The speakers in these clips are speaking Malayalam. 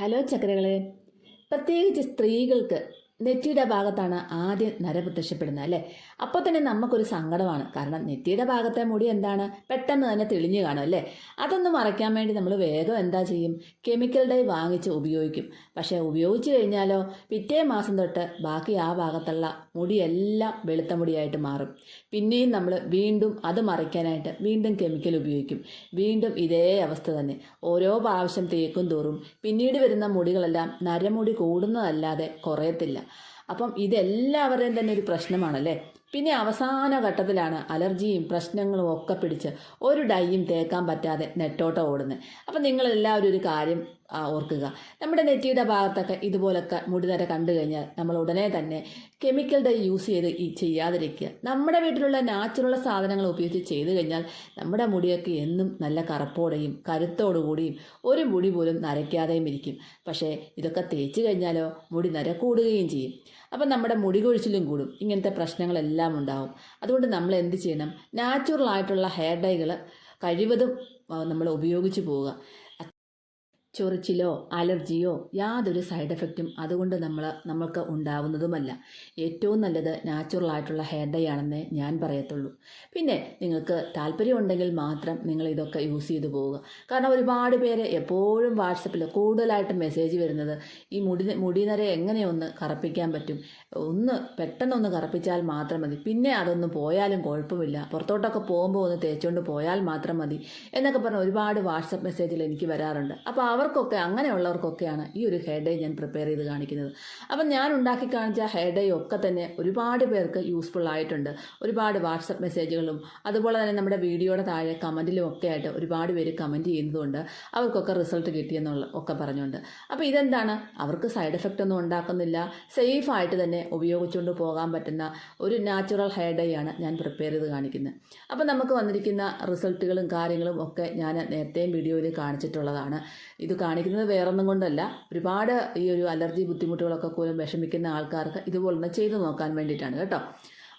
ഹലോ ചക്രകളെ. പ്രത്യേകിച്ച് സ്ത്രീകൾക്ക് നെറ്റിയുടെ ഭാഗത്താണ് ആദ്യം നര പ്രത്യക്ഷപ്പെടുന്നത് അല്ലേ? അപ്പോൾ തന്നെ നമുക്കൊരു സങ്കടമാണ്. കാരണം നെറ്റിയുടെ ഭാഗത്തെ മുടി എന്താണ്? പെട്ടെന്ന് തന്നെ തെളിഞ്ഞു കാണും അല്ലേ? അതൊന്നും മറയ്ക്കാൻ വേണ്ടി നമ്മൾ വേഗം എന്താ ചെയ്യും? കെമിക്കൽ ഡൈ വാങ്ങിച്ച് ഉപയോഗിക്കും. പക്ഷേ ഉപയോഗിച്ച് കഴിഞ്ഞാലോ പിറ്റേ മാസം തൊട്ട് ബാക്കി ആ ഭാഗത്തുള്ള മുടിയെല്ലാം വെളുത്ത മുടിയായിട്ട് മാറും. പിന്നെയും നമ്മൾ വീണ്ടും അത് മറയ്ക്കാനായിട്ട് വീണ്ടും കെമിക്കൽ ഉപയോഗിക്കും. വീണ്ടും ഇതേ അവസ്ഥ തന്നെ. ഓരോ പ്രാവശ്യം തേക്കും തോറും പിന്നീട് വരുന്ന മുടികളെല്ലാം നരമുടി കൂടുന്നതല്ലാതെ കുറയത്തില്ല. അപ്പം ഇതെല്ലാവരുടെയും തന്നെ ഒരു പ്രശ്നമാണല്ലേ? പിന്നെ അവസാന ഘട്ടത്തിലാണ് അലർജിയും പ്രശ്നങ്ങളും ഒക്കെ പിടിച്ച് ഒരു ഡൈയും തേക്കാൻ പറ്റാതെ നെട്ടോട്ടം ഓടുന്നത്. അപ്പം നിങ്ങളെല്ലാവരും ഒരു കാര്യം ഓർക്കുക. നമ്മുടെ നെറ്റിയുടെ ഭാഗത്തൊക്കെ ഇതുപോലൊക്കെ മുടിനര കണ്ടു കഴിഞ്ഞാൽ നമ്മൾ ഉടനെ തന്നെ കെമിക്കൽ ഡൈ യൂസ് ചെയ്ത് ചെയ്യാതിരിക്കുക. നമ്മുടെ വീട്ടിലുള്ള നാച്ചുറൽ സാധനങ്ങൾ ഉപയോഗിച്ച് ചെയ്തു കഴിഞ്ഞാൽ നമ്മുടെ മുടിയൊക്കെ എന്നും നല്ല കറുപ്പോടെയും കരുത്തോടുകൂടിയും ഒരു മുടി പോലും നരയ്ക്കാതെയും ഇരിക്കും. പക്ഷേ ഇതൊക്കെ തേച്ച് കഴിഞ്ഞാലോ മുടി നര കൂടുകയും ചെയ്യും. അപ്പം നമ്മുടെ മുടി കൊഴിച്ചിലും കൂടും. ഇങ്ങനത്തെ പ്രശ്നങ്ങളെല്ലാം ഉണ്ടാവും. അതുകൊണ്ട് നമ്മൾ എന്ത് ചെയ്യണം? നാച്ചുറൽ ആയിട്ടുള്ള ഹെയർ ഡൈകൾ കഴിവതും നമ്മൾ ഉപയോഗിച്ച് പോവുക. ചൊറിച്ചിലോ അലർജിയോ യാതൊരു സൈഡ് എഫക്റ്റും അതുകൊണ്ട് നമ്മൾ നമ്മൾക്ക് ഉണ്ടാവുന്നതുമല്ല. ഏറ്റവും നല്ലത് നാച്ചുറൽ ആയിട്ടുള്ള ഹെയർ ഡൈ ആണെന്ന് ഞാൻ പറയത്തുള്ളൂ. പിന്നെ നിങ്ങൾക്ക് താല്പര്യമുണ്ടെങ്കിൽ മാത്രം നിങ്ങൾ ഇതൊക്കെ യൂസ് ചെയ്തു പോവുക. കാരണം ഒരുപാട് പേര് എപ്പോഴും വാട്സപ്പിൽ കൂടുതലായിട്ട് മെസ്സേജ് വരുന്നത് ഈ മുടി മുടി മുടിനര എങ്ങനെയൊന്ന് കറപ്പിക്കാൻ പറ്റും? ഒന്ന് പെട്ടെന്നൊന്ന് കറപ്പിച്ചാൽ മാത്രം മതി. പിന്നെ അതൊന്ന് പോയാലും കുഴപ്പമില്ല. പുറത്തോട്ടൊക്കെ പോകുമ്പോൾ ഒന്ന് തേച്ചുകൊണ്ട് പോയാൽ മാത്രം മതി. എന്നൊക്കെ പറഞ്ഞ് ഒരുപാട് വാട്സപ്പ് മെസ്സേജിൽ എനിക്ക് വരാറുണ്ട്. അപ്പോൾ അവർക്കൊക്കെ അങ്ങനെയുള്ളവർക്കൊക്കെയാണ് ഈ ഒരു ഹെയർ ഡേ ഞാൻ പ്രിപ്പയർ ചെയ്ത് കാണിക്കുന്നത്. അപ്പം ഞാൻ ഉണ്ടാക്കി കാണിച്ച ഹെയർ ഡേ ഒക്കെ തന്നെ ഒരുപാട് പേർക്ക് യൂസ്ഫുൾ ആയിട്ടുണ്ട്. ഒരുപാട് വാട്സപ്പ് മെസ്സേജുകളും അതുപോലെ തന്നെ നമ്മുടെ വീഡിയോയുടെ താഴെ കമന്റിലും ഒക്കെ ആയിട്ട് ഒരുപാട് പേര് കമന്റ് ചെയ്യുന്നതുകൊണ്ട് അവർക്കൊക്കെ റിസൾട്ട് കിട്ടിയെന്നുള്ള ഒക്കെ പറഞ്ഞുകൊണ്ട്. അപ്പോൾ ഇതെന്താണ്? അവർക്ക് സൈഡ് എഫക്റ്റ് ഒന്നും ഉണ്ടാക്കുന്നില്ല. സേഫ് ആയിട്ട് തന്നെ ഉപയോഗിച്ചുകൊണ്ട് പോകാൻ പറ്റുന്ന ഒരു നാച്ചുറൽ ഹെയർ ഡേ ആണ് ഞാൻ പ്രിപ്പയർ ചെയ്ത് കാണിക്കുന്നത്. അപ്പോൾ നമുക്ക് വന്നിരിക്കുന്ന റിസൾട്ടുകളും കാര്യങ്ങളും ഒക്കെ ഞാൻ നേരത്തെയും വീഡിയോയിൽ കാണിച്ചിട്ടുള്ളതാണ്. ഇത് കാണിക്കുന്നത് വേറൊന്നും കൊണ്ടല്ല. ഒരുപാട് ഈ ഒരു അലർജി ബുദ്ധിമുട്ടുകളൊക്കെ പോലും വിഷമിക്കുന്ന ആൾക്കാർക്ക് ഇതുപോലെ ചെയ്തു നോക്കാൻ വേണ്ടിയിട്ടാണ് കേട്ടോ.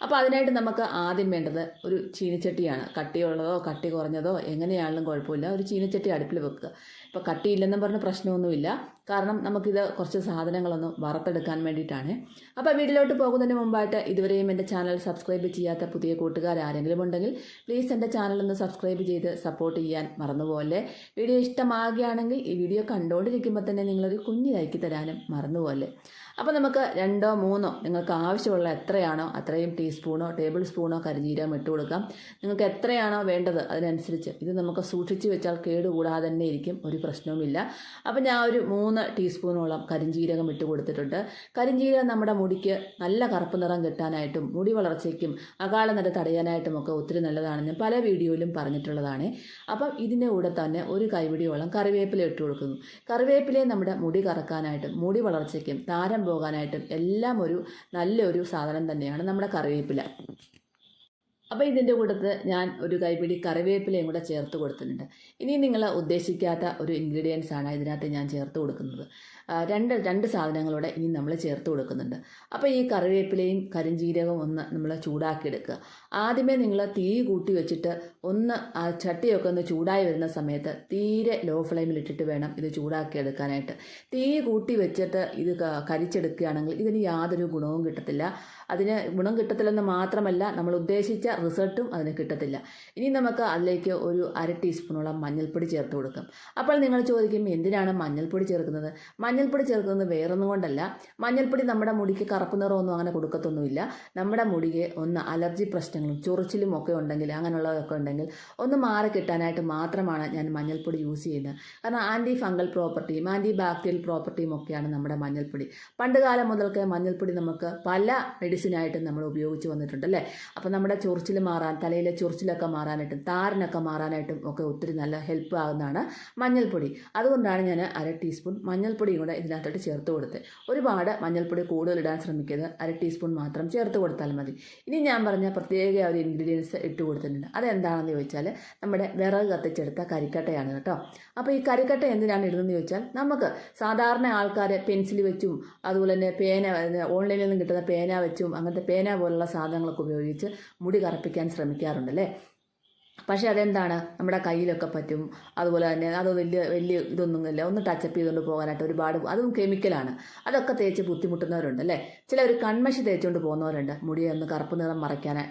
അപ്പോൾ അതിനായിട്ട് നമുക്ക് ആദ്യം വേണ്ടത് ഒരു ചീനിച്ചട്ടിയാണ്. കട്ടിയുള്ളതോ കട്ടി കുറഞ്ഞതോ എങ്ങനെയാണെങ്കിലും കുഴപ്പമില്ല. ഒരു ചീനിച്ചട്ടി അടുപ്പിൽ വെക്കുക. ഇപ്പോൾ കട്ടിയില്ലെന്നും പറഞ്ഞ് പ്രശ്നമൊന്നുമില്ല. കാരണം നമുക്കിത് കുറച്ച് സാധനങ്ങളൊന്ന് വറുത്തെടുക്കാൻ വേണ്ടിയിട്ടാണ്. അപ്പോൾ വീട്ടിലോട്ട് പോകുന്നതിന് മുമ്പായിട്ട് ഇതുവരെയും എന്റെ ചാനൽ സബ്സ്ക്രൈബ് ചെയ്യാത്ത പുതിയ കൂട്ടുകാർ ആരെങ്കിലും ഉണ്ടെങ്കിൽ പ്ലീസ് എന്റെ ചാനൽ ഒന്ന് സബ്സ്ക്രൈബ് ചെയ്ത് സപ്പോർട്ട് ചെയ്യാൻ മറന്നുപോലെ. വീഡിയോ ഇഷ്ടമാകുകയാണെങ്കിൽ ഈ വീഡിയോ കണ്ടുകൊണ്ടിരിക്കുമ്പോൾ തന്നെ നിങ്ങളൊരു കുഞ്ഞു ലൈക്ക് തരാനും മറന്നുപോലെ. അപ്പോൾ നമുക്ക് രണ്ടോ മൂന്നോ നിങ്ങൾക്ക് ആവശ്യമുള്ള എത്രയാണോ അത്രയും ടീസ്പൂണോ ടേബിൾ സ്പൂണോ കരിജീരം ഇട്ട് കൊടുക്കാം. നിങ്ങൾക്ക് എത്രയാണോ വേണ്ടത് അതിനനുസരിച്ച് ഇത് നമുക്ക് സൂക്ഷിച്ച് വെച്ചാൽ കേടുകൂടാതെ തന്നെ ഇരിക്കും ഒരു പ്രശ്നവുമില്ല. അപ്പോൾ ഞാൻ ഒരു മൂന്ന് ടീസ്പൂണോളം കരിഞ്ജീരകം ഇട്ട് കൊടുത്തിട്ടുണ്ട്. കരിഞ്ജീരകം നമ്മുടെ മുടിക്ക് നല്ല കറുപ്പ് നിറം കിട്ടാനായിട്ടും മുടി വളർച്ചയ്ക്കും അകാല നിര തടയാനായിട്ടും ഒക്കെ ഒത്തിരി നല്ലതാണെന്ന് പല വീഡിയോയിലും പറഞ്ഞിട്ടുള്ളതാണ്. അപ്പം ഇതിന്റെ കൂടെ തന്നെ ഒരു കൈപിടിയോളം കറിവേപ്പില ഇട്ട് കൊടുക്കുന്നു. കറിവേപ്പിലയെ നമ്മുടെ മുടി കറക്കാനായിട്ടും മുടി വളർച്ചയ്ക്കും താരം പോകാനായിട്ടും എല്ലാം ഒരു നല്ലൊരു സാധനം തന്നെയാണ് നമ്മുടെ കറിവേപ്പില. അപ്പോൾ ഇതിന്റെ കൂട്ടത്ത് ഞാൻ ഒരു കൈപിടി കറിവേപ്പിലയും കൂടെ ചേർത്ത് കൊടുത്തിട്ടുണ്ട്. ഇനി നിങ്ങൾ ഉദ്ദേശിക്കാത്ത ഒരു ഇൻഗ്രീഡിയൻസ് ആണ് ഇതിനകത്ത് ഞാൻ ചേർത്ത് കൊടുക്കുന്നത്. രണ്ട് രണ്ട് സാധനങ്ങളൂടെ ഇനി നമ്മൾ ചേർത്ത് കൊടുക്കുന്നുണ്ട്. അപ്പോൾ ഈ കറിവേപ്പിലയും കരിഞ്ജീരകവും ഒന്ന് നമ്മൾ ചൂടാക്കിയെടുക്കുക. ആദ്യമേ നിങ്ങൾ തീ കൂട്ടി വെച്ചിട്ട് ഒന്ന് ആ ചട്ടിയൊക്കെ ഒന്ന് ചൂടായി വരുന്ന സമയത്ത് തീരെ ലോ ഫ്ലെയിമിൽ ഇട്ടിട്ട് വേണം ഇത് ചൂടാക്കി എടുക്കാനായിട്ട് തീ കൂട്ടി വെച്ചിട്ട് ഇത് കരിച്ചെടുക്കുകയാണെങ്കിൽ ഇതിന് യാതൊരു ഗുണവും കിട്ടത്തില്ല. അതിന് ഗുണം കിട്ടത്തില്ലെന്ന് മാത്രമല്ല നമ്മൾ ഉദ്ദേശിച്ച റിസൾട്ടും അതിന് കിട്ടത്തില്ല. ഇനി നമുക്ക് അതിലേക്ക് ഒരു അര ടീസ്പൂണോളം മഞ്ഞൾപ്പൊടി ചേർത്ത് കൊടുക്കും. അപ്പോൾ നിങ്ങൾ ചോദിക്കും എന്തിനാണ് മഞ്ഞൾപ്പൊടി ചേർക്കുന്നത്? മഞ്ഞൾപ്പൊടി ചേർക്കുന്നത് വേറൊന്നും കൊണ്ടല്ല. മഞ്ഞൾപ്പൊടി നമ്മുടെ മുടിക്ക് കറുപ്പ് നിറമൊന്നും അങ്ങനെ കൊടുക്കത്തൊന്നുമില്ല. നമ്മുടെ മുടിക്ക് ഒന്ന് അലർജി പ്രശ്നങ്ങളും ചൊറിച്ചിലും ഒക്കെ ഉണ്ടെങ്കിൽ അങ്ങനെയുള്ളതൊക്കെ ഉണ്ടെങ്കിൽ ഒന്ന് മാറി കിട്ടാനായിട്ട് മാത്രമാണ് ഞാൻ മഞ്ഞൾപ്പൊടി യൂസ് ചെയ്യുന്നത്. കാരണം ആന്റി ഫംഗൽ പ്രോപ്പർട്ടിയും ആന്റി ബാക്ടീരിയൽ പ്രോപ്പർട്ടിയും ഒക്കെയാണ് നമ്മുടെ മഞ്ഞൾപ്പൊടി. പണ്ട് കാലം മുതൽക്ക് മഞ്ഞൾപ്പൊടി നമുക്ക് പല മെഡിസിനായിട്ടും നമ്മൾ ഉപയോഗിച്ച് വന്നിട്ടുണ്ട് അല്ലേ? അപ്പോൾ നമ്മുടെ ചൊറിച്ചിൽ മാറാൻ തലയിലെ ചൊറിച്ചിലൊക്കെ മാറാനായിട്ടും താരനൊക്കെ മാറാനായിട്ടും ഒക്കെ ഒത്തിരി നല്ല ഹെൽപ്പ് ആകുന്നതാണ് മഞ്ഞൾപ്പൊടി. അതുകൊണ്ടാണ് ഞാൻ അര ടീസ്പൂൺ മഞ്ഞൾപ്പൊടിയും കൂടെ ഇതിനകത്തോട്ട് ചേർത്ത് കൊടുത്ത് ഒരുപാട് മഞ്ഞൾപ്പൊടി കൂടുതൽ ഇടാൻ ശ്രമിക്കരുത്. അര ടീസ്പൂൺ മാത്രം ചേർത്ത് കൊടുത്താൽ മതി. ഇനി ഞാൻ പറഞ്ഞ പ്രത്യേക ഒരു ഇൻഗ്രീഡിയൻസ് ഇട്ട് കൊടുത്തിട്ടുണ്ട്. അതെന്താണെന്ന് ചോദിച്ചാൽ നമ്മുടെ വിറക് കത്തിച്ചെടുത്ത കരിക്കട്ടയാണ് കേട്ടോ. അപ്പോൾ ഈ കരിക്കട്ട എന്തിനാണ് ഇടുന്നതെന്ന് ചോദിച്ചാൽ നമുക്ക് സാധാരണ ആൾക്കാർ പെൻസിൽ വെച്ചും അതുപോലെ തന്നെ പേന ഓൺലൈനിൽ നിന്ന് കിട്ടുന്ന പേന വെച്ചും അങ്ങനത്തെ പേന പോലുള്ള സാധനങ്ങളൊക്കെ ഉപയോഗിച്ച് മുടി കറുപ്പിക്കാൻ ശ്രമിക്കാറുണ്ടല്ലേ? പക്ഷേ അതെന്താണ്? നമ്മുടെ കയ്യിലൊക്കെ പറ്റും. അതുപോലെ തന്നെ അത് വലിയ വലിയ ഇതൊന്നും ഇല്ല. ഒന്ന് ടച്ചപ്പ് ചെയ്തുകൊണ്ട് പോകാനായിട്ട് ഒരുപാട് അതും കെമിക്കലാണ് അതൊക്കെ തേച്ച് ബുദ്ധിമുട്ടുന്നവരുണ്ട് അല്ലേ? ചിലർ കൺമഷി തേച്ചുകൊണ്ട് പോകുന്നവരുണ്ട്. മുടിയെ ഒന്ന് കറുപ്പ് നിറം മറയ്ക്കാനായി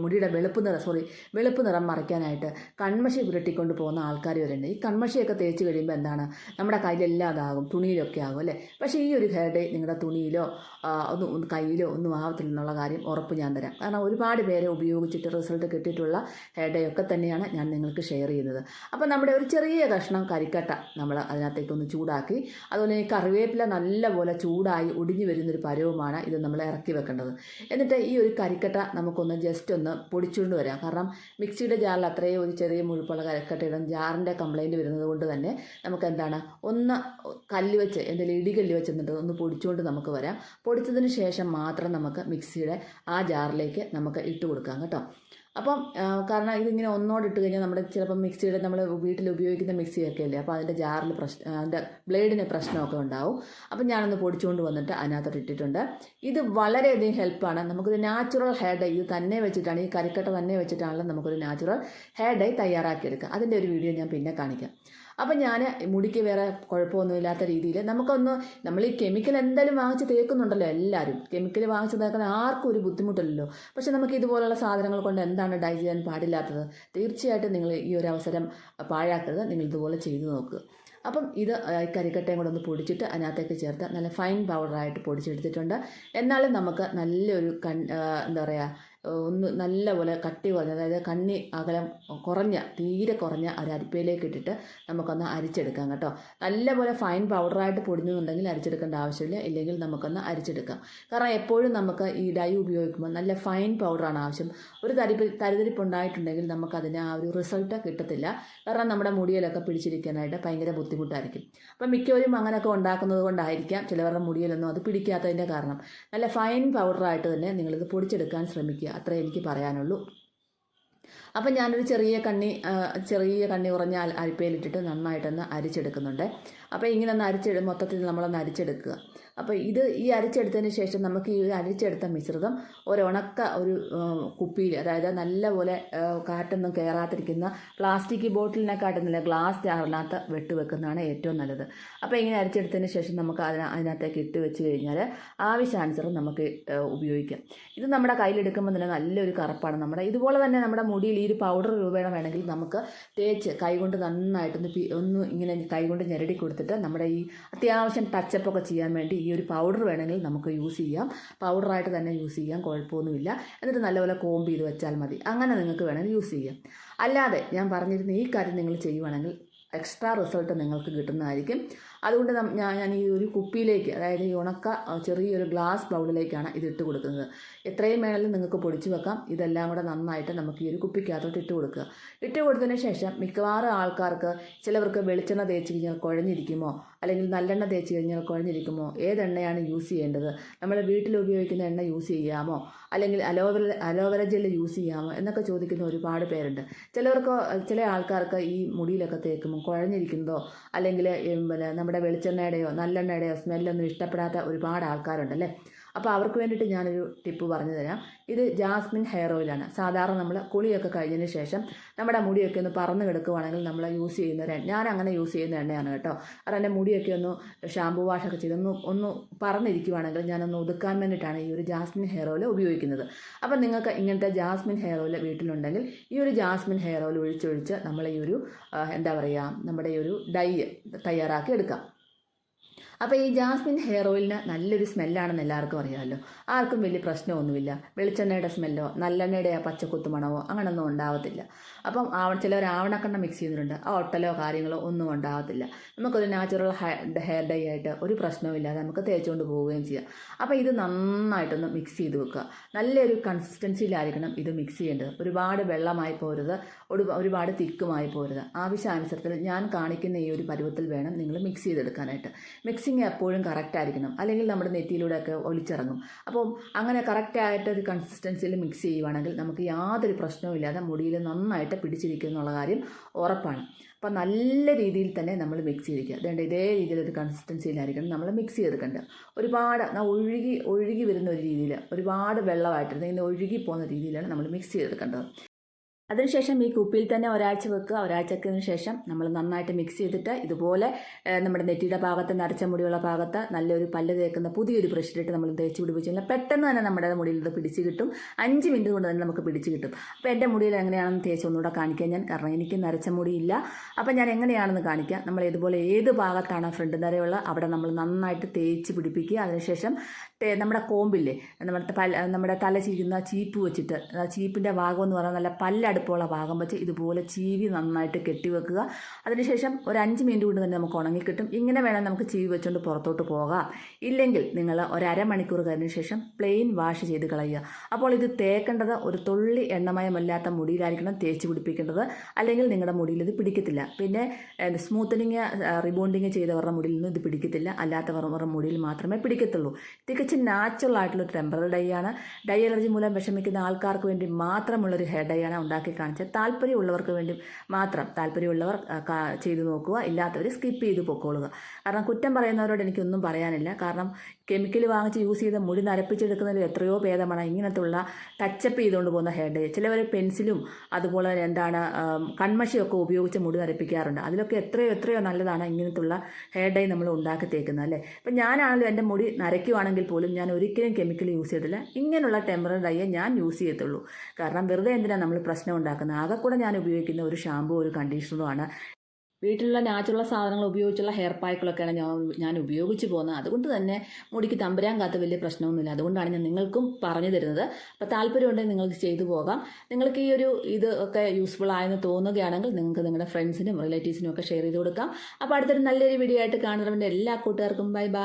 മുടിയുടെ വെളുപ്പ് നിറം സോറി വെളുപ്പ് നിറം മറയ്ക്കാനായിട്ട് കൺമഷി പുരട്ടിക്കൊണ്ട് പോകുന്ന ആൾക്കാർ വരുന്നുണ്ട് ഈ കൺമഷിയൊക്കെ തേച്ച് കഴിയുമ്പോൾ എന്താണ്? നമ്മുടെ കയ്യിലെല്ലാം അതാകും. തുണിയിലൊക്കെ ആകും അല്ലേ? പക്ഷേ ഈ ഒരു ഹെയർ ഡേ നിങ്ങളുടെ തുണിയിലോ ഒന്നും കയ്യിലോ ഒന്നും ആവത്തില്ലെന്നുള്ള കാര്യം ഉറപ്പ് ഞാൻ തരാം. കാരണം ഒരുപാട് പേരെ ഉപയോഗിച്ചിട്ട് റിസൾട്ട് കിട്ടിയിട്ടുള്ള ഹെയർ ഡേ ഒക്കെ തന്നെയാണ് ഞാൻ നിങ്ങൾക്ക് ഷെയർ ചെയ്യുന്നത്. അപ്പോൾ നമ്മുടെ ഒരു ചെറിയ കഷ്ണം കരിക്കട്ട നമ്മൾ അതിനകത്തേക്കൊന്ന് ചൂടാക്കി അതുപോലെ ഈ കറിവേപ്പില നല്ലപോലെ ചൂടായി ഒടിഞ്ഞു വരുന്നൊരു പരുവമാണ് ഇത് നമ്മൾ ഇറക്കി വെക്കേണ്ടത്. എന്നിട്ട് ഈ ഒരു കരിക്കട്ട നമുക്കൊന്ന് ജസ്റ്റ് ഒന്ന് പൊടിച്ചുകൊണ്ട് വരാം. കാരണം മിക്സിയുടെ ജാറിൽ അത്രയും ഒരു ചെറിയ മുഴുപ്പുള്ള കരിക്കട്ടയുടെ ജാറിന്റെ കംപ്ലൈന്റ് വരുന്നത് കൊണ്ട് തന്നെ നമുക്ക് എന്താണ് ഒന്ന് കല്ല് വെച്ച് എന്തെങ്കിലും ഇടികല്ല് വെച്ച് എന്നിട്ട് ഒന്ന് പൊടിച്ചുകൊണ്ട് നമുക്ക് വരാം. പൊടിച്ചതിന് ശേഷം മാത്രം നമുക്ക് മിക്സിയുടെ ആ ജാറിലേക്ക് നമുക്ക് ഇട്ട് കൊടുക്കാം കേട്ടോ. അപ്പം കാരണം ഇതിങ്ങനെ ഒന്നോട് ഇട്ട് കഴിഞ്ഞാൽ നമ്മുടെ ചിലപ്പോൾ മിക്സിയുടെ നമ്മൾ വീട്ടിൽ ഉപയോഗിക്കുന്ന മിക്സിയൊക്കെ അല്ലേ അപ്പോൾ അതിന്റെ ജാറിൽ പ്രശ്നം അതിന്റെ ബ്ലേഡിന് പ്രശ്നമൊക്കെ ഉണ്ടാവും. അപ്പം ഞാനൊന്ന് പൊടിച്ചുകൊണ്ട് വന്നിട്ട് അതിനകത്തോട്ട് ഇട്ടിട്ടുണ്ട്. ഇത് വളരെയധികം ഹെൽപ്പാണ് നമുക്കൊരു നാച്ചുറൽ ഹെയർ ഡൈ ഇത് തന്നെ വെച്ചിട്ടാണ് ഈ കരിക്കട്ട തന്നെ വെച്ചിട്ടാണല്ലോ നമുക്കൊരു നാച്ചുറൽ ഹെയർ ഡൈ തയ്യാറാക്കിയെടുക്കുക. അതിന്റെ ഒരു വീഡിയോ ഞാൻ പിന്നെ കാണിക്കാം. അപ്പം ഞാൻ മുടിക്ക് വേറെ കുഴപ്പമൊന്നുമില്ലാത്ത രീതിയിൽ നമുക്കൊന്ന് നമ്മൾ ഈ കെമിക്കൽ എന്തായാലും വാങ്ങിച്ച് തേക്കുന്നുണ്ടല്ലോ എല്ലാവരും കെമിക്കൽ വാങ്ങിച്ച് തേക്കുന്ന ആർക്കും ഒരു ബുദ്ധിമുട്ടില്ലല്ലോ. പക്ഷെ നമുക്ക് ഇതുപോലുള്ള സാധനങ്ങൾ കൊണ്ട് എന്താണ് ഡൈ ചെയ്യാൻ പാടില്ലാത്തത്? തീർച്ചയായിട്ടും നിങ്ങൾ ഈ ഒരു അവസരം പാഴാക്കരുത്. നിങ്ങൾ ഇതുപോലെ ചെയ്തു നോക്കുക അപ്പം ഇത് കരിക്കട്ടയും കൂടെ ഒന്ന് പൊടിച്ചിട്ട് അതിനകത്തേക്ക് ചേർത്ത് നല്ല ഫൈൻ പൗഡറായിട്ട് പൊടിച്ചെടുത്തിട്ടുണ്ട്. എന്നാലും നമുക്ക് നല്ലൊരു കൺ എന്താ പറയുക ഒന്ന് നല്ലപോലെ കട്ടി കുറഞ്ഞ അതായത് കണ്ണി അകലം കുറഞ്ഞ തീരെ കുറഞ്ഞ ഒരു അരിപ്പയിലേക്ക് ഇട്ടിട്ട് നമുക്കൊന്ന് അരിച്ചെടുക്കാം കേട്ടോ. നല്ലപോലെ ഫൈൻ പൗഡറായിട്ട് പൊടിഞ്ഞുണ്ടെങ്കിൽ അരിച്ചെടുക്കേണ്ട ആവശ്യമില്ല. ഇല്ലെങ്കിൽ നമുക്കൊന്ന് അരിച്ചെടുക്കാം. കാരണം എപ്പോഴും നമുക്ക് ഈ ഡൈ ഉപയോഗിക്കുമ്പോൾ നല്ല ഫൈൻ പൗഡറാണ് ആവശ്യം. ഒരു തരിപ്പ് തരിതരിപ്പ് ഉണ്ടായിട്ടുണ്ടെങ്കിൽ നമുക്കതിന് ആ ഒരു റിസൾട്ട് കിട്ടത്തില്ല. കാരണം നമ്മുടെ മുടിയിലൊക്കെ പിടിച്ചിരിക്കാനായിട്ട് ഭയങ്കര ബുദ്ധിമുട്ടായിരിക്കും. അപ്പം മിക്കവരും അങ്ങനെയൊക്കെ ഉണ്ടാക്കുന്നത് കൊണ്ടായിരിക്കാം ചിലവരുടെ മുടിയിലൊന്നും അത് പിടിക്കാത്തതിന്റെ കാരണം. നല്ല ഫൈൻ പൗഡറായിട്ട് തന്നെ നിങ്ങളിത് പൊടിച്ചെടുക്കാൻ ശ്രമിക്കുക. അത്രേ എനിക്ക് പറയാനുള്ളൂ. അപ്പം ഞാനൊരു ചെറിയ കണ്ണി ചെറിയ കണ്ണി കുറഞ്ഞ അരിപ്പയിലിട്ടിട്ട് നന്നായിട്ടൊന്ന് അരിച്ചെടുക്കുന്നുണ്ട്. അപ്പോൾ ഇങ്ങനെ ഒന്ന് അരിച്ചെടു മൊത്തത്തിൽ നമ്മളൊന്ന് അരിച്ചെടുക്കുക. അപ്പോൾ ഇത് ഈ അരിച്ചെടുത്തതിന് ശേഷം നമുക്ക് ഈ അരച്ചെടുത്ത മിശ്രിതം ഒരു ഉണക്ക ഒരു കുപ്പിയിൽ അതായത് നല്ലപോലെ കാറ്റൊന്നും കയറാതിരിക്കുന്ന പ്ലാസ്റ്റിക് ബോട്ടിലിനെക്കാട്ടുന്നില്ല ഗ്ലാസ് ജാറിനകത്ത് വെട്ട് വെക്കുന്നതാണ് ഏറ്റവും നല്ലത്. അപ്പോൾ ഇങ്ങനെ അരിച്ചെടുത്തതിന് ശേഷം നമുക്ക് അതിന അതിനകത്തേക്ക് ഇട്ട് വെച്ച് കഴിഞ്ഞാൽ ആവശ്യാനുസരണം നമുക്ക് ഉപയോഗിക്കാം. ഇത് നമ്മുടെ കയ്യിലെടുക്കുമ്പോൾ തന്നെ നല്ലൊരു കറുപ്പാണ്. നമ്മുടെ ഇതുപോലെ തന്നെ നമ്മുടെ മുടിയിൽ ഈ ഒരു പൗഡർ രൂപേണ വേണമെങ്കിൽ നമുക്ക് തേച്ച് കൈകൊണ്ട് നന്നായിട്ടൊന്ന് ഒന്ന് ഇങ്ങനെ കൈകൊണ്ട് ഞെരടി കൊടുത്തിട്ട് നമ്മുടെ ഈ അത്യാവശ്യം ടച്ചപ്പൊക്കെ ചെയ്യാൻ വേണ്ടി ഈ ഒരു പൗഡർ വേണമെങ്കിൽ നമുക്ക് യൂസ് ചെയ്യാം. പൗഡറായിട്ട് തന്നെ യൂസ് ചെയ്യാം കുഴപ്പമൊന്നുമില്ല. എന്നിട്ട് നല്ലപോലെ കോമ്പ് ചെയ്ത് വെച്ചാൽ മതി. അങ്ങനെ നിങ്ങൾക്ക് വേണമെങ്കിൽ യൂസ് ചെയ്യാം. അല്ലാതെ ഞാൻ പറഞ്ഞിരുന്ന ഈ കാര്യം നിങ്ങൾ ചെയ്യുവാണെങ്കിൽ എക്സ്ട്രാ റിസൾട്ട് നിങ്ങൾക്ക് കിട്ടുന്നതായിരിക്കും. അതുകൊണ്ട് ഞാൻ ഈ ഒരു കുപ്പിയിലേക്ക് അതായത് ഈ ഉണക്ക ചെറിയൊരു ഗ്ലാസ് ബൗളിലേക്കാണ് ഇതിട്ട് കൊടുക്കുന്നത്. എത്രയും വേണമെങ്കിലും നിങ്ങൾക്ക് പൊടിച്ചു വെക്കാം. ഇതെല്ലാം കൂടെ നന്നായിട്ട് നമുക്ക് ഈ ഒരു കുപ്പിക്കകത്തോട്ട് ഇട്ട് കൊടുക്കുക. ഇട്ട് കൊടുത്തതിന് ശേഷം മിക്കവാറും ആൾക്കാർക്ക് ചിലവർക്ക് വെളിച്ചെണ്ണ തേച്ച് കഴിഞ്ഞാൽ കുഴഞ്ഞിരിക്കുമോ? അല്ലെങ്കിൽ നല്ലെണ്ണ തേച്ച് കഴിഞ്ഞാൽ കുഴഞ്ഞിരിക്കുമോ? ഏതെണ്ണയാണ് യൂസ് ചെയ്യേണ്ടത്? നമ്മൾ വീട്ടിൽ ഉപയോഗിക്കുന്ന എണ്ണ യൂസ് ചെയ്യാമോ? അല്ലെങ്കിൽ അലോവര അലോവര ജെല്ല് യൂസ് ചെയ്യാമോ? എന്നൊക്കെ ചോദിക്കുന്ന ഒരുപാട് പേരുണ്ട്. ചിലവർക്ക് ചില ആൾക്കാർക്ക് ഈ മുടിയിലൊക്കെ തേക്കുമ്പോൾ കുഴഞ്ഞിരിക്കുന്നതോ അല്ലെങ്കിൽ നമ്മൾ നമ്മുടെ വെളിച്ചെണ്ണയുടെയോ നല്ലെണ്ണയുടെയോ സ്മെല്ലൊന്നും ഇഷ്ടപ്പെടാത്ത ഒരുപാട് ആൾക്കാരുണ്ടല്ലേ? അപ്പോൾ അവർക്ക് വേണ്ടിയിട്ട് ഞാനൊരു ടിപ്പ് പറഞ്ഞു തരാം ഇത് ജാസ്മിൻ ഹെയർ ഓയിലാണ്. സാധാരണ നമ്മൾ കുളിയൊക്കെ കഴിഞ്ഞതിന് ശേഷം നമ്മുടെ മുടിയൊക്കെ ഒന്ന് പറന്ന് കിടക്കുവാണെങ്കിൽ നമ്മൾ യൂസ് ചെയ്യുന്ന ഒരു ഞാൻ അങ്ങനെ യൂസ് ചെയ്യുന്ന എണ്ണയാണ് കേട്ടോ. കാരണം എന്റെ മുടിയൊക്കെ ഒന്ന് ഷാമ്പു വാഷൊക്കെ ചെയ്ത് ഒന്ന് ഒന്ന് പറന്നിരിക്കുവാണെങ്കിൽ ഞാനൊന്ന് ഒതുക്കാൻ വേണ്ടിയിട്ടാണ് ഈ ഒരു ജാസ്മിൻ ഹെയർ ഓയിൽ ഉപയോഗിക്കുന്നത്. അപ്പം നിങ്ങൾക്ക് ഇങ്ങനത്തെ ജാസ്മിൻ ഹെയർ ഓയിൽ വീട്ടിലുണ്ടെങ്കിൽ ഈ ഒരു ജാസ്മിൻ ഹെയർ ഓയിൽ ഒഴിച്ചൊഴിച്ച് നമ്മൾ ഈ ഒരു എന്താ പറയുക നമ്മുടെ ഈ ഒരു ഡൈ തയ്യാറാക്കി എടുക്കാം. അപ്പോൾ ഈ ജാസ്മിൻ ഹെയർ ഓയിലിന് നല്ലൊരു സ്മെല്ലാണെന്ന് എല്ലാവർക്കും അറിയാമല്ലോ. ആർക്കും വലിയ പ്രശ്നമൊന്നുമില്ല. വെളിച്ചെണ്ണയുടെ സ്മെല്ലോ നല്ലെണ്ണയുടെ ആ പച്ചക്കുത്ത് മണമോ അങ്ങനെയൊന്നും ഉണ്ടാവത്തില്ല. അപ്പം ആവ ചിലർ ആവണക്കെണ്ണ മിക്സ് ചെയ്യുന്നുണ്ട്. ആ ഒട്ടലോ കാര്യങ്ങളോ ഒന്നും ഉണ്ടാവത്തില്ല. നമുക്കൊരു നാച്ചുറൽ ഹെയർ ഡൈ ആയിട്ട് ഒരു പ്രശ്നവുമില്ലാതെ നമുക്ക് തേച്ചുകൊണ്ട് പോവുകയും ചെയ്യാം. അപ്പോൾ ഇത് നന്നായിട്ടൊന്ന് മിക്സ് ചെയ്ത് വെക്കുക. നല്ലൊരു കൺസിസ്റ്റൻസിയിലായിരിക്കണം ഇത് മിക്സ് ചെയ്യേണ്ടത്. ഒരുപാട് വെള്ളമായി പോരുത്. ഒരു ഒരുപാട് തിക്കുമായി പോരുത്. ആവശ്യാനുസരത്തിൽ ഞാൻ കാണിക്കുന്ന ഈ ഒരു പരുവത്തിൽ വേണം നിങ്ങൾ മിക്സ് ചെയ്തെടുക്കാനായിട്ട്. മിക്സിങ് എപ്പോഴും കറക്റ്റ് ആയിരിക്കണം. അല്ലെങ്കിൽ നമ്മുടെ നെറ്റിയിലൂടെയൊക്കെ ഒലിച്ചിറങ്ങും. അപ്പോൾ അങ്ങനെ കറക്റ്റായിട്ട് ഒരു കൺസിസ്റ്റൻസിയിൽ മിക്സ് ചെയ്യുവാണെങ്കിൽ നമുക്ക് യാതൊരു പ്രശ്നവും ഇല്ലാതെ മുടിയിൽ നന്നായിട്ട് പിടിച്ചിരിക്കും എന്നുള്ള കാര്യം ഉറപ്പാണ്. അപ്പം നല്ല രീതിയിൽ തന്നെ നമ്മൾ മിക്സ് ചെയ്തിരിക്കുക. അതുകൊണ്ട് ഇതേ രീതിയിലൊരു കൺസിസ്റ്റൻസിയിലായിരിക്കണം നമ്മൾ മിക്സ് ചെയ്തെടുക്കേണ്ടത്. ഒരുപാട് ഒഴുകി ഒഴുകി വരുന്ന ഒരു രീതിയിൽ ഒരുപാട് വെള്ളമായിട്ട് ഇങ്ങനെ ഒഴുകി പോകുന്ന രീതിയിലാണ് നമ്മൾ മിക്സ് ചെയ്തെടുക്കേണ്ടത്. അതിനുശേഷം ഈ കുപ്പിയിൽ തന്നെ ഒരാഴ്ച വെക്കുക. ഒരാഴ്ചയ്ക്ക് ശേഷം നമ്മൾ നന്നായിട്ട് മിക്സ് ചെയ്തിട്ട് ഇതുപോലെ നമ്മുടെ നെറ്റിയുടെ ഭാഗത്ത് നരച്ച മുടിയുള്ള ഭാഗത്ത് നല്ലൊരു പല്ല് തേക്കുന്ന പുതിയൊരു ബ്രഷിലിട്ട് നമ്മൾ തേച്ച് പിടിപ്പിച്ച് പെട്ടെന്ന് തന്നെ നമ്മുടെ മുടിയിൽ ഇത് പിടിച്ച് കിട്ടും. അഞ്ച് മിനിറ്റ് കൊണ്ട് തന്നെ നമുക്ക് പിടിച്ച് കിട്ടും. അപ്പോൾ എന്റെ മുടിയിൽ എങ്ങനെയാണെന്ന് തേച്ച് ഒന്നുകൂടെ കാണിക്കാൻ ഞാൻ. കാരണം എനിക്ക് നരച്ച മുടിയില്ല. അപ്പോൾ ഞാൻ എങ്ങനെയാണെന്ന് കാണിക്കാം. നമ്മൾ ഇതുപോലെ ഏത് ഭാഗത്താണ് ഫ്രണ്ട് നിരയുള്ള അവിടെ നമ്മൾ നന്നായിട്ട് തേച്ച് പിടിപ്പിക്കുക. അതിനുശേഷം നമ്മുടെ കോമ്പില്ലേ? നമ്മുടെ പല നമ്മുടെ തല ചീകുന്ന ചീപ്പ് വെച്ചിട്ട് ചീപ്പിന്റെ ഭാഗം എന്ന് പറഞ്ഞാൽ നല്ല പല്ലടുപ്പുള്ള ഭാഗം വെച്ച് ഇതുപോലെ ചീവി നന്നായിട്ട് കെട്ടി വെക്കുക. അതിനുശേഷം ഒരു അഞ്ച് മിനിറ്റ് കൊണ്ട് തന്നെ നമുക്ക് ഉണങ്ങി കിട്ടും. ഇങ്ങനെ വേണം നമുക്ക് ചീവി വെച്ചുകൊണ്ട് പുറത്തോട്ട് പോകാം. ഇല്ലെങ്കിൽ നിങ്ങൾ ഒരു അരമണിക്കൂർ കഴിഞ്ഞ ശേഷം പ്ലെയിൻ വാഷ് ചെയ്ത് കളയുക. അപ്പോൾ ഇത് തേക്കേണ്ടത് ഒരു തുള്ളി എണ്ണമയമല്ലാത്ത മുടിയിലായിരിക്കണം തേച്ച് പിടിപ്പിക്കേണ്ടത്. അല്ലെങ്കിൽ നിങ്ങളുടെ മുടിയിൽ ഇത് പിടിക്കത്തില്ല. പിന്നെ സ്മൂത്തനിങ് റിബോണ്ടിങ് ചെയ്തവരുടെ മുടിയിൽ നിന്ന് ഇത് പിടിക്കത്തില്ല. അല്ലാത്തവരുടെ മുടിയിൽ മാത്രമേ പിടിക്കത്തുള്ളൂ. നാച്ചുറൽ ആയിട്ടുള്ള ഒരു ടെമ്പറൽ ഡൈ ആണ്. ഡൈ അലർജി മൂലം വിഷമിക്കുന്ന ആൾക്കാർക്ക് വേണ്ടി മാത്രമുള്ളൊരു ഹെയർ ഡൈ ആണ് ഉണ്ടാക്കി കാണിച്ചത്. താല്പര്യമുള്ളവർക്ക് വേണ്ടി മാത്രം താല്പര്യമുള്ളവർ ചെയ്തു നോക്കുക. ഇല്ലാത്തവർ സ്കിപ്പ് ചെയ്ത് പൊക്കോളുക. കാരണം കുറ്റം പറയുന്നവരോട് എനിക്കൊന്നും പറയാനില്ല. കാരണം കെമിക്കൽ വാങ്ങിച്ച് യൂസ് ചെയ്ത മുടി നരപ്പിച്ചെടുക്കുന്നതിൽ എത്രയോ ഭേദമാണ്. ഇങ്ങനത്തുള്ള ടച്ചപ്പ് ചെയ്തുകൊണ്ട് പോകുന്ന ഹെയർ ഡേ ചിലവർ പെൻസിലും അതുപോലെ തന്നെ എന്താണ് കൺമഷിയൊക്കെ ഉപയോഗിച്ച് മുടി നരപ്പിക്കാറുണ്ട്. അതിലൊക്കെ എത്രയോ എത്രയോ നല്ലതാണ് ഇങ്ങനത്തുള്ള ഹെയർ ഡേ നമ്മൾ ഉണ്ടാക്കി തേക്കുന്നത് അല്ലേ? ഇപ്പം ഞാനാണല്ലോ എന്റെ മുടി നരയ്ക്കുവാണെങ്കിൽ പോലും ഞാൻ ഒരിക്കലും കെമിക്കൽ യൂസ് ചെയ്തില്ല ഇങ്ങനെയുള്ള ടെമ്പററി ഡൈയെ ഞാൻ യൂസ് ചെയ്യത്തുള്ളൂ. കാരണം വെറുതെ എന്തിനാണ് നമ്മൾ പ്രശ്നം ഉണ്ടാക്കുന്നത്? ആകെ കൂടെ ഞാൻ ഉപയോഗിക്കുന്ന ഒരു ഷാമ്പു ഒരു കണ്ടീഷണറുമാണ് വീട്ടിലുള്ള നാച്ചുറൽ സാധനങ്ങൾ ഉപയോഗിച്ചുള്ള ഹെയർ പാക്കുകളൊക്കെയാണ് ഞാൻ ഞാൻ ഉപയോഗിച്ച് പോകുന്നത്. അതുകൊണ്ട് തന്നെ മുടിക്ക് തമ്പരാൻ കാത്ത വലിയ പ്രശ്നമൊന്നുമില്ല. അതുകൊണ്ടാണ് ഞാൻ നിങ്ങൾക്കും പറഞ്ഞു തരുന്നത്. അപ്പോൾ താല്പര്യമുണ്ടെങ്കിൽ നിങ്ങൾക്ക് ചെയ്തു പോകാം. നിങ്ങൾക്ക് ഈ ഒരു ഇത് ഒക്കെ യൂസ്ഫുൾ ആയെന്ന് തോന്നുകയാണെങ്കിൽ നിങ്ങൾക്ക് നിങ്ങളുടെ ഫ്രണ്ട്സിനും റിലേറ്റീവ്സിനും ഒക്കെ ഷെയർ ചെയ്ത് കൊടുക്കാം. അപ്പോൾ അടുത്തൊരു നല്ലൊരു വീഡിയോ ആയിട്ട് കാണുന്നവന്റെ എല്ലാ കൂട്ടുകാർക്കും ബൈ ബൈ